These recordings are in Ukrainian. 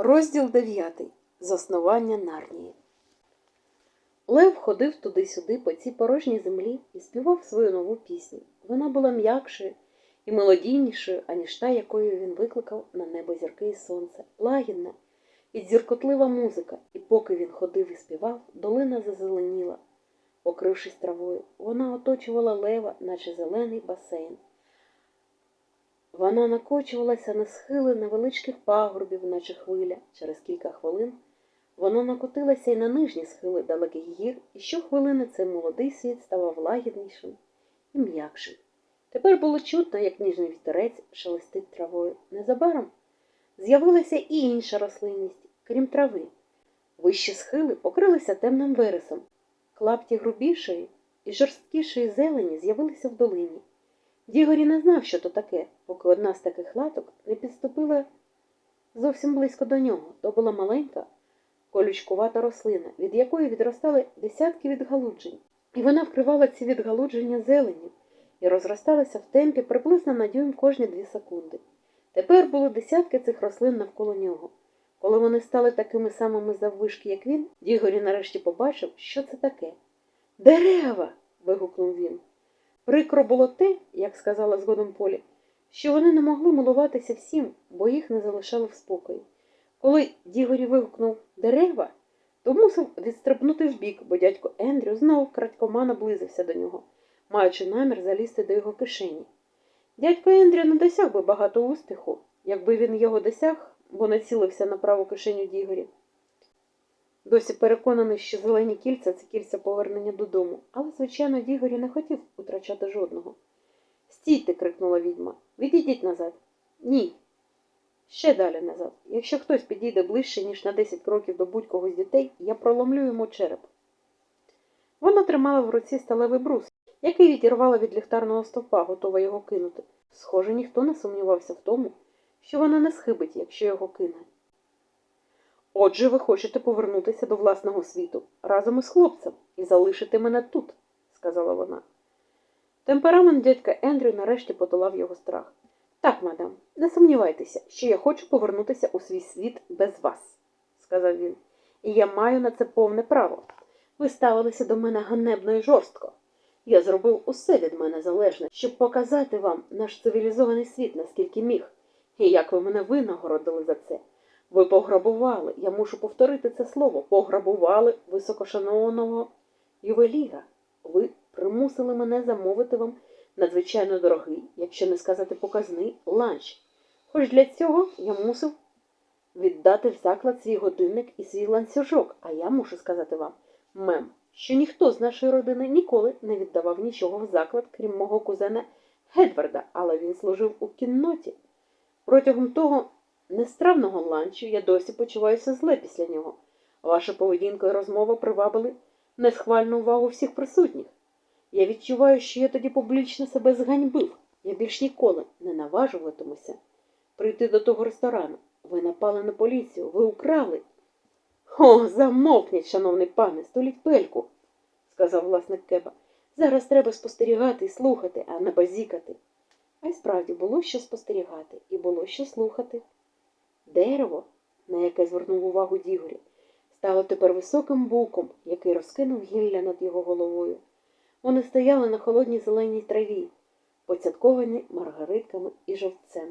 Розділ 9. Заснування Нарнії. Лев ходив туди-сюди по цій порожній землі і співав свою нову пісню. Вона була м'якшою і мелодійнішою, аніж та, якою він викликав на небо зірки і сонце. Лагідна і дзіркотлива музика, і поки він ходив і співав, долина зазеленіла, покрившись травою. Вона оточувала лева, наче зелений басейн. Вона накочувалася на схили невеличких пагорбів, наче хвиля. Через кілька хвилин вона накотилася й на нижні схили далеких гір, і щохвилини цей молодий світ ставав лагіднішим і м'якшим. Тепер було чутно, як ніжний вітерець шелестить травою. Незабаром з'явилася і інша рослинність, крім трави. Вищі схили покрилися темним вересом. Клапті грубішої і жорсткішої зелені з'явилися в долині. Дігорі не знав, що то таке, поки одна з таких латок не підступила зовсім близько до нього. То була маленька, колючкувата рослина, від якої відростали десятки відгалуджень, і вона вкривала ці відгалудження зеленю і розросталася в темпі приблизно на дюйм кожні дві секунди. Тепер було десятки цих рослин навколо нього. Коли вони стали такими самими заввишки, як він, Дігорі нарешті побачив, що це таке. Дерева. вигукнув він. Прикро було те, як сказала згодом Полі, що вони не могли милуватися всім, бо їх не залишали в спокої. Коли Дігорі вигукнув дерева, то мусив відстрибнути вбік, бо дядько Ендрю знову крадькома наблизився до нього, маючи намір залізти до його кишені. Дядько Ендрю не досяг би багато успіху, якби він його досяг, бо націлився на праву кишеню Дігорі. Досі переконаний, що зелені кільця це кільця повернення додому, але, звичайно, Дігорі не хотів утрачати жодного. Стійте, крикнула відьма. Відійдіть назад. Ні. Ще далі назад. Якщо хтось підійде ближче, ніж на 10 кроків до будь-кого з дітей, я проломлю йому череп. Вона тримала в руці сталевий брус, який відірвала від ліхтарного стовпа, готова його кинути. Схоже, ніхто не сумнівався в тому, що вона не схибить, якщо його кине. Отже, ви хочете повернутися до власного світу разом із хлопцем і залишити мене тут, сказала вона. Темперамент дядька Ендрю нарешті подолав його страх. Так, мадам, не сумнівайтеся, що я хочу повернутися у свій світ без вас, сказав він, і я маю на це повне право. Ви ставилися до мене ганебно і жорстко. Я зробив усе від мене залежне, щоб показати вам наш цивілізований світ, наскільки міг, і як ви мене винагородили за це. Ви пограбували, я мушу повторити це слово, пограбували високошанованого ювеліра. Ви примусили мене замовити вам надзвичайно дорогий, якщо не сказати показний, ланч. Хоч для цього я мусив віддати в заклад свій годинник і свій ланцюжок, а я мушу сказати вам, мем, що ніхто з нашої родини ніколи не віддавав нічого в заклад, крім мого кузена Гедварда, але він служив у кінноті. Протягом того нестравного ланчу я досі почуваюся зле після нього. Ваша поведінка і розмова привабили несхвальну увагу всіх присутніх. Я відчуваю, що я тоді публічно себе зганьбив. Я більш ніколи не наважуватимуся прийти до того ресторану. Ви напали на поліцію, ви украли. О, замовкніть, шановний пане, століть пельку, сказав власник кеба. Зараз треба спостерігати і слухати, а не базікати. А й справді було що спостерігати і було що слухати. Дерево, на яке звернув увагу Дігорі, стало тепер високим буком, який розкинув гілля над його головою. Вони стояли на холодній зеленій траві, поцятковані маргаритками і жовтцем.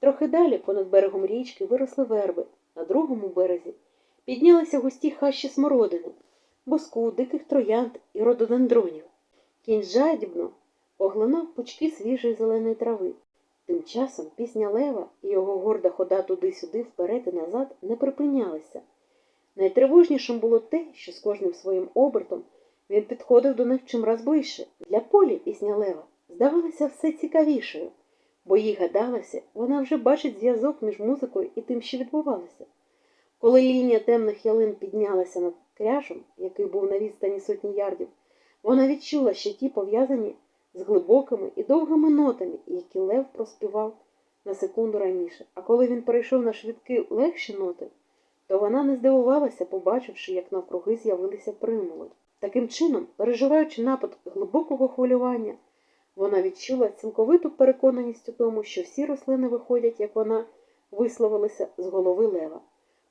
Трохи далі, понад берегом річки, виросли верби, на другому березі піднялися густі хащі смородини, боску, диких троянд і рододендронів. Кінь жадібно поглинав пучки свіжої зеленої трави. Тим часом пісня Лева і його горда хода туди-сюди, вперед і назад не припинялися. Найтривожнішим було те, що з кожним своїм обертом він підходив до них чимраз ближче. Для полі пісня Лева здавалася все цікавішою, бо їй гадалося, вона вже бачить зв'язок між музикою і тим, що відбувалося. Коли лінія темних ялин піднялася над кряжем, який був на відстані сотні ярдів, вона відчула, що ті пов'язані з глибокими і довгими нотами, які Лев проспівав на секунду раніше. А коли він перейшов на швидкі легші ноти, то вона не здивувалася, побачивши, як навкруги з'явилися примули. Таким чином, переживаючи напад глибокого хвилювання, вона відчула цілковиту переконаність у тому, що всі рослини виходять, як вона висловилася з голови лева.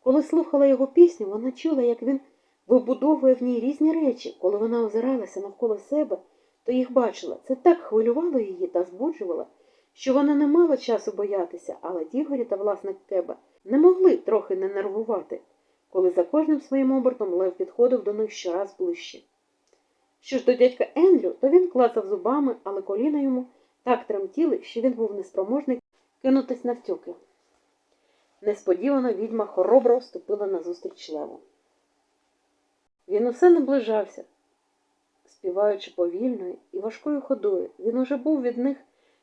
Коли слухала його пісню, вона чула, як він вибудовує в ній різні речі. Коли вона озиралася навколо себе, то їх бачила. Це так хвилювало її та збуджувало, що вона не мала часу боятися, але Дігорі та власник Кеба не могли трохи не нервувати, коли за кожним своїм обертом Лев підходив до них щораз ближче. Що ж до дядька Ендрю, то він клацав зубами, але коліна йому так тремтіли, що він був неспроможний кинутись навтьоки. Несподівано відьма хоробро вступила назустріч леву. Він усе наближався, співаючи повільною і важкою ходою. Він уже був від них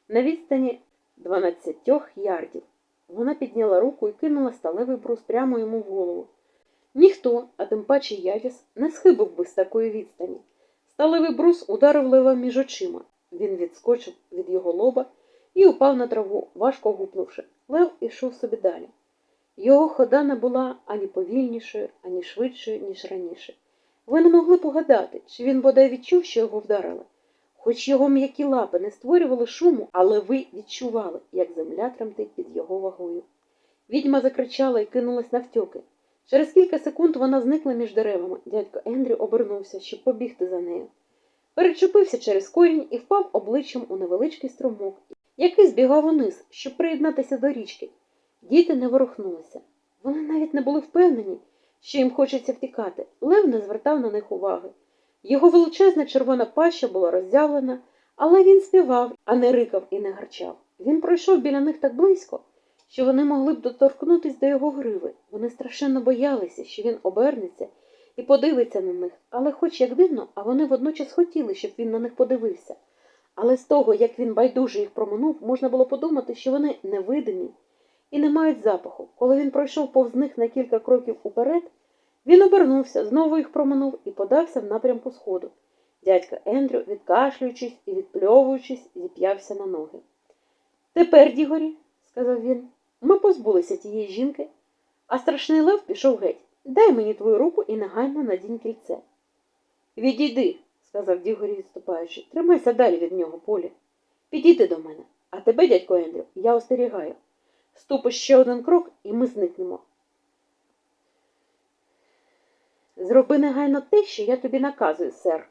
на відстані дванадцятьох ярдів. Вона підняла руку і кинула сталевий брус прямо йому в голову. Ніхто, а тим паче Явіс, не схибив би з такої відстані. Сталевий брус ударив лева між очима. Він відскочив від його лоба і упав на траву, важко гупнувши. Лев ішов собі далі. Його хода не була ані повільнішою, ані швидшою, ніж раніше. Ви не могли погадати, чи він бодай відчув, що його вдарили. Хоч його м'які лапи не створювали шуму, але ви відчували, як земля тремтить під його вагою. Відьма закричала і кинулась навтьоки. Через кілька секунд вона зникла між деревами. Дядько Ендрю обернувся, щоб побігти за нею. Перечепився через корінь і впав обличчям у невеличкий струмок, який збігав униз, щоб приєднатися до річки. Діти не ворухнулися. Вони навіть не були впевнені, що їм хочеться втікати. Лев не звертав на них уваги. Його величезна червона паща була роззявлена, але він співав, а не рикав і не гарчав. Він пройшов біля них так близько, що вони могли б доторкнутися до його гриви. Вони страшенно боялися, що він обернеться і подивиться на них, але, хоч як дивно, а вони водночас хотіли, щоб він на них подивився. Але з того, як він байдуже їх проминув, можна було подумати, що вони невидимі і не мають запаху. Коли він пройшов повз них на кілька кроків уперед, він обернувся, знову їх проминув і подався в напрямку сходу. Дядько Ендрю, відкашлюючись і відпльовуючись, зіп'явся на ноги. Тепер, Дігорі, сказав він, ми позбулися тієї жінки, а страшний лев пішов геть. Дай мені твою руку і негайно надінь кільце. Відійди, сказав Дігорі, відступаючи. Тримайся далі від нього, полі. Підійди до мене. А тебе, дядько Ендрю, я остерігаю. Ступиш ще один крок, і ми зникнемо. Зроби негайно те, що я тобі наказую, сер,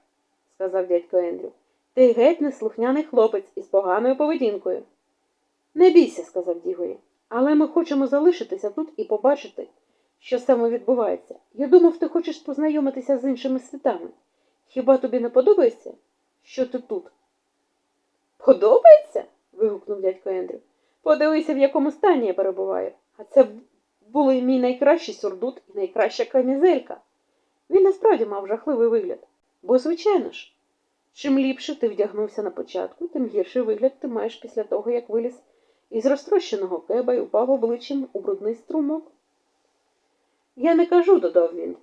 сказав дядько Ендрю. Ти геть неслухняний хлопець із поганою поведінкою. Не бійся, сказав Дігорі, але ми хочемо залишитися тут і побачити, що саме відбувається. Я думав, ти хочеш познайомитися з іншими світами. Хіба тобі не подобається, що ти тут? Подобається? вигукнув дядько Ендрю. Подивися, в якому стані я перебуваю. А це були мій найкращий сурдут і найкраща камізелька. Він насправді мав жахливий вигляд. Бо, звичайно ж, чим ліпше ти вдягнувся на початку, тим гірший вигляд ти маєш після того, як виліз із розтрощеного кеба і упав обличчям у брудний струмок. Я не кажу, додав він,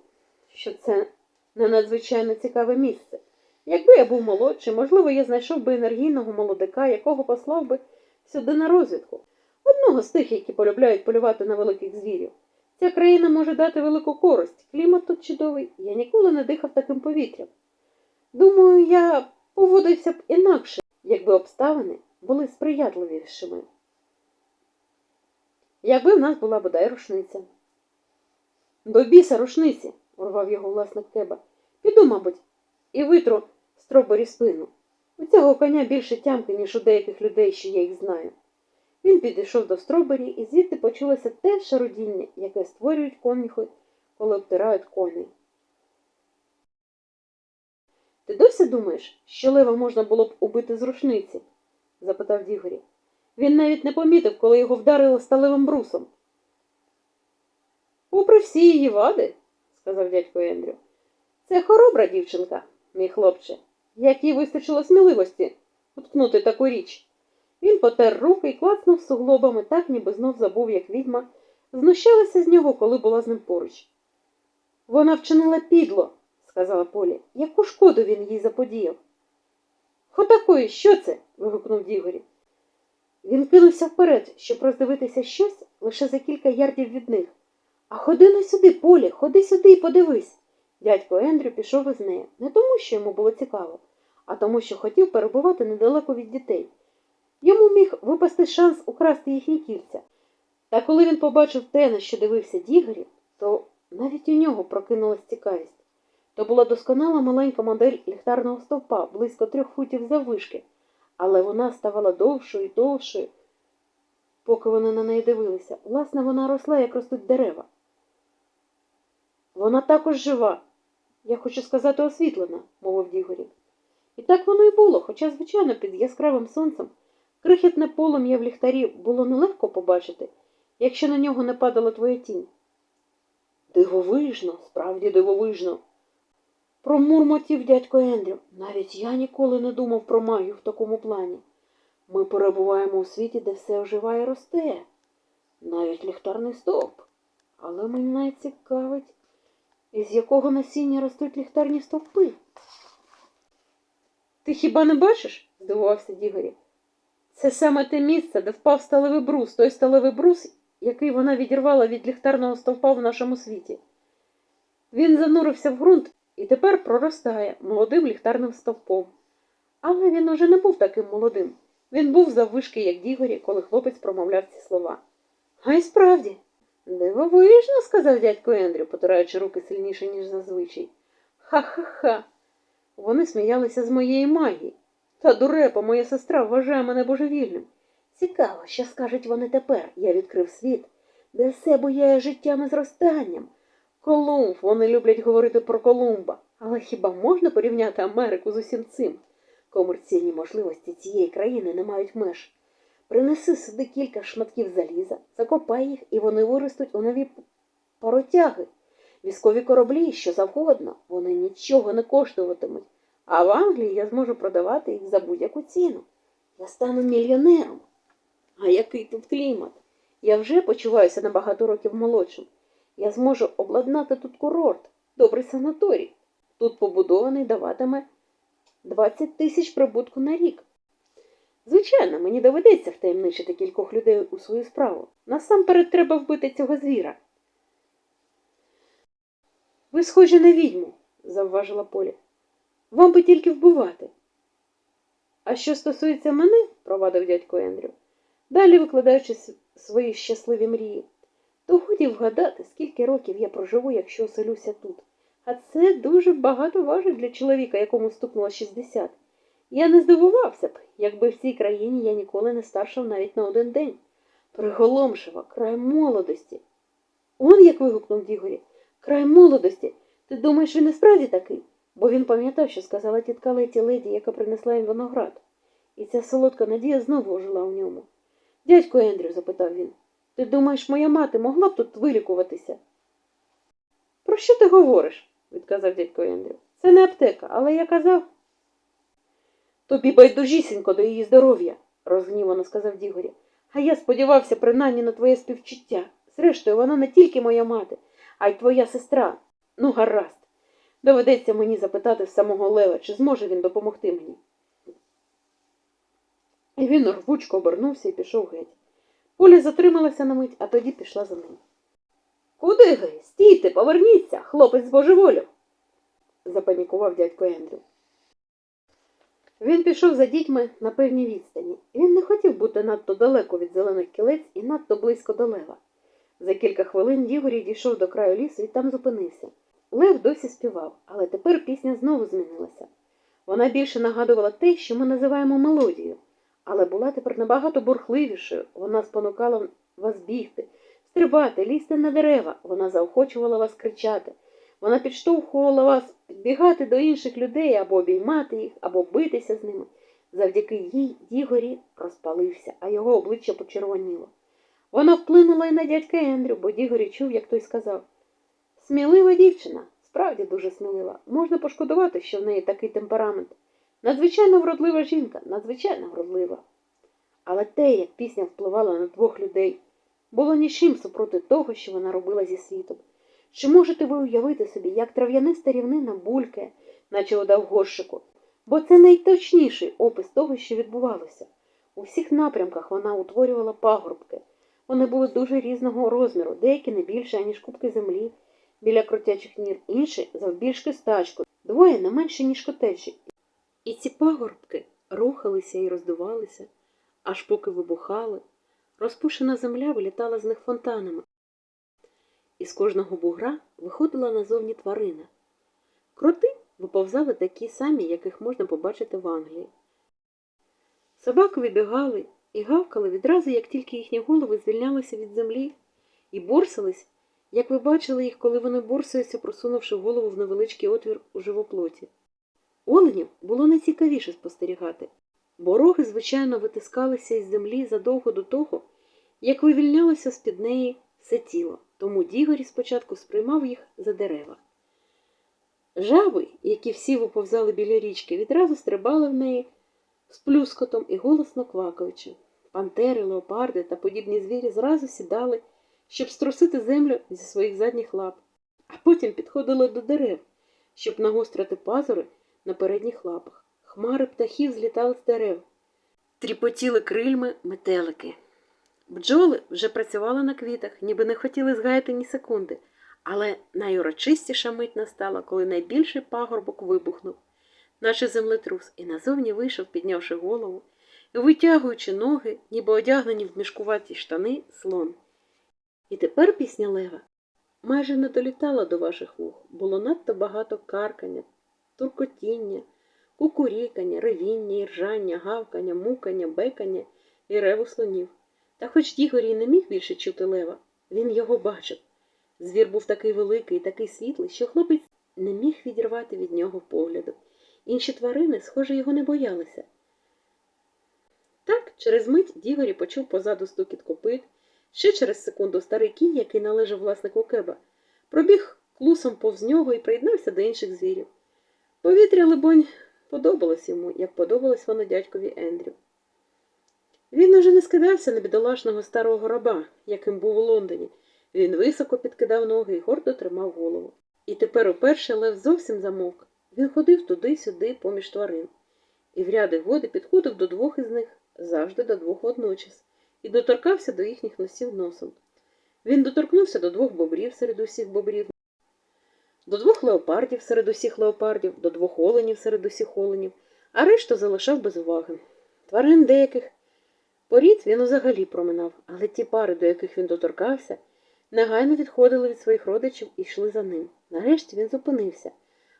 що це не надзвичайно цікаве місце. Якби я був молодший, можливо, я знайшов би енергійного молодика, якого послав би сюди на розвідку. Одного з тих, які полюбляють полювати на великих звірів. Ця країна може дати велику користь. Клімат тут чудовий, я ніколи не дихав таким повітрям. Думаю, я поводився б інакше, якби обставини були сприятливішими. Якби в нас була бодай рушниця. До біса рушниці, урвав його власник Кеба. Піду, мабуть, і витру строборі спину. У цього коня більше тямки, ніж у деяких людей, що я їх знаю. Він підійшов до строборі, і звідти почулося те шарудіння, яке створюють конюхи, коли обтирають коней. Ти досі думаєш, що лева можна було б убити з рушниці? запитав Дігорі. Він навіть не помітив, коли його вдарило сталевим брусом. Попри всі її вади, сказав дядько Ендрю, це хоробра дівчинка, мій хлопче, як їй вистачило сміливості уткнути таку річ. Він потер руки і клацнув суглобами, так ніби знов забув, як відьма, знущалася з нього, коли була з ним поруч. Вона вчинила підло, сказала Полі. Яку шкоду він їй заподіяв? Хотакої, що це? вигукнув Дігорі. Він кинувся вперед, щоб роздивитися щось лише за кілька ярдів від них. А ходи на сюди, Полі, ходи сюди і подивись. Дядько Ендрю пішов із нею, не тому, що йому було цікаво, а тому, що хотів перебувати недалеко від дітей. Йому міг випасти шанс украсти їхні кільця. Та коли він побачив те, на що дивився Дігорі, то навіть у нього прокинулась цікавість. То була досконала маленька модель ліхтарного стовпа, близько трьох футів заввишки, але вона ставала довшою і довшою, поки вони на неї дивилися. Власне, вона росла, як ростуть дерева. Вона також жива. Я хочу сказати, освітлена, мовив Дігорі. І так воно й було, хоча, звичайно, під яскравим сонцем крихітне полум'я в ліхтарі було нелегко побачити, якщо на нього не падала твоя тінь. Дивовижно, справді дивовижно. Промурмотів дядько Ендрю. Навіть я ніколи не думав про магію в такому плані. Ми перебуваємо у світі, де все оживає і росте, навіть ліхтарний стовп. Але мене цікавить, із якого насіння ростуть ліхтарні стовпи. Ти хіба не бачиш? здивувався Дігорі. Це саме те місце, де впав сталевий брус, той сталевий брус, який вона відірвала від ліхтарного стовпа в нашому світі. Він занурився в ґрунт і тепер проростає молодим ліхтарним стовпом. Але він уже не був таким молодим. Він був заввишки, як Дігорі, коли хлопець промовляв ці слова. А й справді, дивовижно, сказав дядько Ендрю, потираючи руки сильніше, ніж зазвичай. Ха-ха-ха. Вони сміялися з моєї магії. Та дурепа, моя сестра вважає мене божевільним. Цікаво, що скажуть вони тепер. Я відкрив світ, де все буяє життям і зростанням. Колумб, вони люблять говорити про Колумба. Але хіба можна порівняти Америку з усім цим? Комерційні можливості цієї країни не мають меж. Принеси сюди кілька шматків заліза, закопай їх, і вони виростуть у нові паротяги. Військові кораблі, що завгодно, вони нічого не коштуватимуть. А в Англії я зможу продавати їх за будь-яку ціну. Я стану мільйонером. А який тут клімат? Я вже почуваюся на багато років молодшим. Я зможу обладнати тут курорт, добрий санаторій. Тут побудований даватиме 20 тисяч прибутку на рік. Звичайно, мені доведеться втаємничити кількох людей у свою справу. Насамперед треба вбити цього звіра. Ви схожі на відьму, завважила Полі. Вам би тільки вбивати. А що стосується мене, провадив дядько Ендрю, далі викладаючи свої щасливі мрії, то годі вгадати, скільки років я проживу, якщо оселюся тут. А це дуже багато важить для чоловіка, якому стукнуло 60. Я не здивувався б, якби в цій країні я ніколи не старшав навіть на один день. Приголомшива, край молодості. Он як вигукнув Дігорі. Край молодості. Ти думаєш, він і справді такий? Бо він пам'ятав, що сказала тітка Леті леді, яка принесла їм виноград. І ця солодка надія знову ожила у ньому. Дядько Ендрю, запитав він, ти думаєш, моя мати могла б тут вилікуватися? Про що ти говориш? відказав дядько Ендрю. Це не аптека, але я казав. Тобі байдужісінько до її здоров'я, розгнівано сказав Дігорі. А я сподівався принаймні на твоє співчуття. Зрештою, вона не тільки моя мати, а й твоя сестра. Ну, гаразд. Доведеться мені запитати в самого Лева, чи зможе він допомогти мені. І він рвучко обернувся і пішов геть. Поля затрималася на мить, а тоді пішла за ним. Куди ви? Стійте, поверніться, хлопець збожеволів, запанікував дядько Ендрю. Він пішов за дітьми на певній відстані. Він не хотів бути надто далеко від зелених кілець і надто близько до лева. За кілька хвилин Дігорі дійшов до краю лісу і там зупинився. Лев досі співав, але тепер пісня знову змінилася. Вона більше нагадувала те, що ми називаємо мелодією, але була тепер набагато бурхливішою. Вона спонукала вас бігти, стрибати, лізти на дерева. Вона заохочувала вас кричати. Вона підштовхувала вас підбігати до інших людей або обіймати їх, або битися з ними. Завдяки їй Дігорі розпалився, а його обличчя почервоніло. Вона вплинула й на дядька Ендрю, бо Дігорі чув, як той сказав. Смілива дівчина, справді дуже смілива. Можна пошкодувати, що в неї такий темперамент. Надзвичайно вродлива жінка, надзвичайно вродлива. Але те, як пісня впливала на двох людей, було нічим супроти того, що вона робила зі світом. Чи можете ви уявити собі, як трав'яниста рівнина булькає, наче вода в горщику? Бо це найточніший опис того, що відбувалося. У всіх напрямках вона утворювала пагорбки. Вони були дуже різного розміру, деякі не більше, аніж кубки землі біля крутячих нір, інші завбільшки стачку, двоє не менше, ніж котеджі. І ці пагорбки рухалися і роздувалися, аж поки вибухали. Розпушена земля вилітала з них фонтанами. із кожного бугра виходила назовні тварина. Кроти виповзали такі самі, яких можна побачити в Англії. Собаки вибігали і гавкали відразу, як тільки їхні голови звільнялися від землі, і борсались, як ви бачили їх, коли вони борсуються, просунувши голову в невеличкий отвір у живоплоті. Оленів було найцікавіше спостерігати, бо роги, звичайно, витискалися із землі задовго до того, як вивільнялося з-під неї все тіло, тому Дігорі спочатку сприймав їх за дерева. Жаби, які всі виповзали біля річки, відразу стрибали в неї з плюскотом і голосно квакаючи. Пантери, леопарди та подібні звірі зразу сідали, щоб струсити землю зі своїх задніх лап, а потім підходили до дерев, щоб нагострити пазури на передніх лапах. Хмари птахів злітали з дерев, тріпотіли крильми метелики. Бджоли вже працювали на квітах, ніби не хотіли згаяти ні секунди, але найурочистіша мить настала, коли найбільший пагорбок вибухнув, наче землетрус, і назовні вийшов, піднявши голову, і витягуючи ноги, ніби одягнені в мішкуваті штани слон. І тепер пісня Лева майже не долітала до ваших вух, було надто багато каркання, туркотіння, кукурікання, ревіння, іржання, гавкання, мукання, бекання і реву слонів. Та хоч Дігорі й не міг більше чути лева, він його бачив. Звір був такий великий і такий світлий, що хлопець не міг відірвати від нього погляду. Інші тварини, схоже, його не боялися. Так, через мить Дігорі почув позаду стукіт копит, ще через секунду старий кінь, який належав власнику кеба, пробіг клусом повз нього і приєднався до інших звірів. Повітря, либонь, подобалось йому, як подобалось воно дядькові Ендрю. Він уже не скидався на бідолашного старого раба, яким був у Лондоні. Він високо підкидав ноги і гордо тримав голову. І тепер уперше Лев зовсім замовк. Він ходив туди-сюди поміж тварин, і в ряди годи підходив до двох із них, завжди до двох водночас, і доторкався до їхніх носів носом. Він доторкнувся до двох бобрів серед усіх бобрів, до двох леопардів серед усіх леопардів, до двох оленів серед усіх оленів, а решту залишав без уваги. Тварин деяких порід він взагалі проминав, але ті пари, до яких він доторкався, негайно відходили від своїх родичів і йшли за ним. Нарешті він зупинився,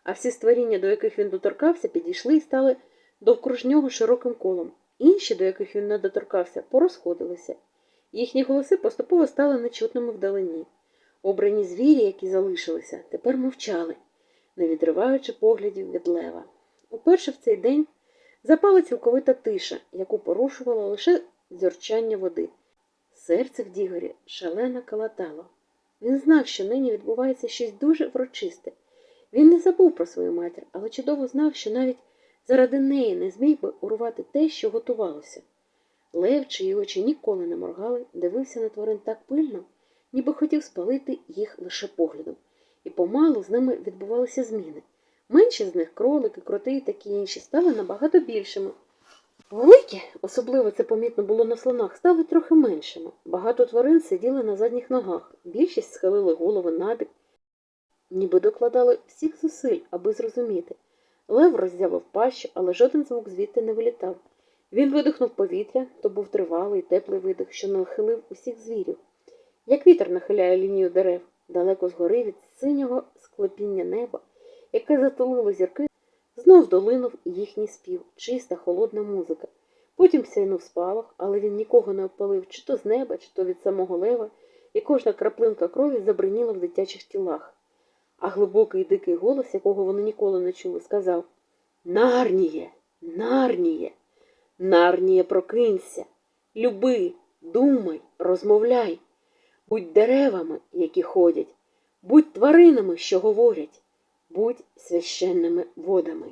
а всі створіння, до яких він доторкався, підійшли і стали довкруж нього широким колом. Інші, до яких він не доторкався, порозходилися. Їхні голоси поступово стали нечутними вдалині. Обрані звірі, які залишилися, тепер мовчали, не відриваючи поглядів від лева. Уперше в цей день запала цілковита тиша, яку порушувало лише дзюрчання води. Серце в Дігорі шалено калатало. Він знав, що нині відбувається щось дуже врочисте. Він не забув про свою матір, але чудово знав, що навіть заради неї не зміг би урвати те, що готувалося. Лев, чиї очі ніколи не моргали, дивився на тварин так пильно, ніби хотів спалити їх лише поглядом, і помалу з ними відбувалися зміни. Менші з них кролики, кроти і такі інші стали набагато більшими. Великі, особливо це помітно було на слонах, стали трохи меншими. Багато тварин сиділи на задніх ногах, більшість схилили голови набік, ніби докладали всіх зусиль, аби зрозуміти. Лев роззявив пащу, але жоден звук звідти не вилітав. Він видихнув повітря, то був тривалий, теплий видих, що нахилив усіх звірів. Як вітер нахиляє лінію дерев, далеко згори від синього склепіння неба, яке затулило зірки, знов долинув їхній спів, чиста, холодна музика. Потім сяйнув спалах, але він нікого не обпалив чи то з неба, чи то від самого лева, і кожна краплинка крові забриніла в дитячих тілах. А глибокий дикий голос, якого вони ніколи не чули, сказав Нарніє, нарніє, нарніє, прокинься, люби, думай, розмовляй, будь деревами, які ходять, будь тваринами, що говорять, будь священними водами.